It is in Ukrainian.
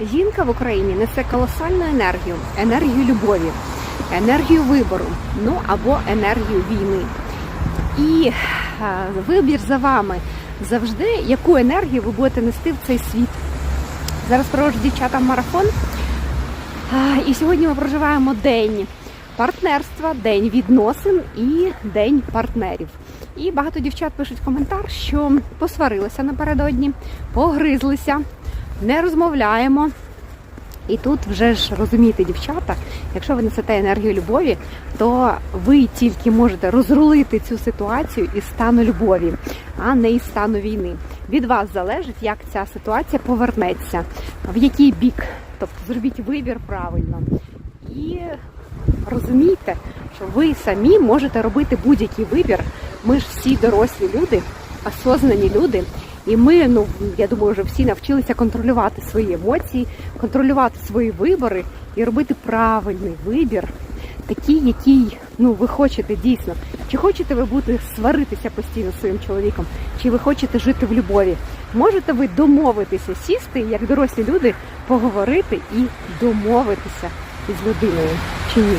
Жінка в Україні несе колосальну енергію, енергію любові, енергію вибору, ну або енергію війни. І вибір за вами завжди, яку енергію ви будете нести в цей світ. Зараз проводжу дівчатам марафон. І сьогодні ми проживаємо день партнерства, день відносин і день партнерів. І багато дівчат пишуть коментар, що посварилися напередодні, погризлися, не розмовляємо. І тут вже ж розумієте, дівчата, якщо ви несете енергію любові, то ви тільки можете розрулити цю ситуацію із стану любові, а не із стану війни. Від вас залежить, як ця ситуація повернеться, в який бік. Тобто зробіть вибір правильно. І розумійте, що ви самі можете робити будь-який вибір. Ми ж всі дорослі люди, осознані люди. І ми, ну я думаю, вже всі навчилися контролювати свої емоції, контролювати свої вибори і робити правильний вибір, такий, який ну ви хочете дійсно. Чи хочете ви бути сваритися постійно своїм чоловіком, чи ви хочете жити в любові? Можете ви домовитися, сісти, як дорослі люди, поговорити і домовитися із людиною чи ні?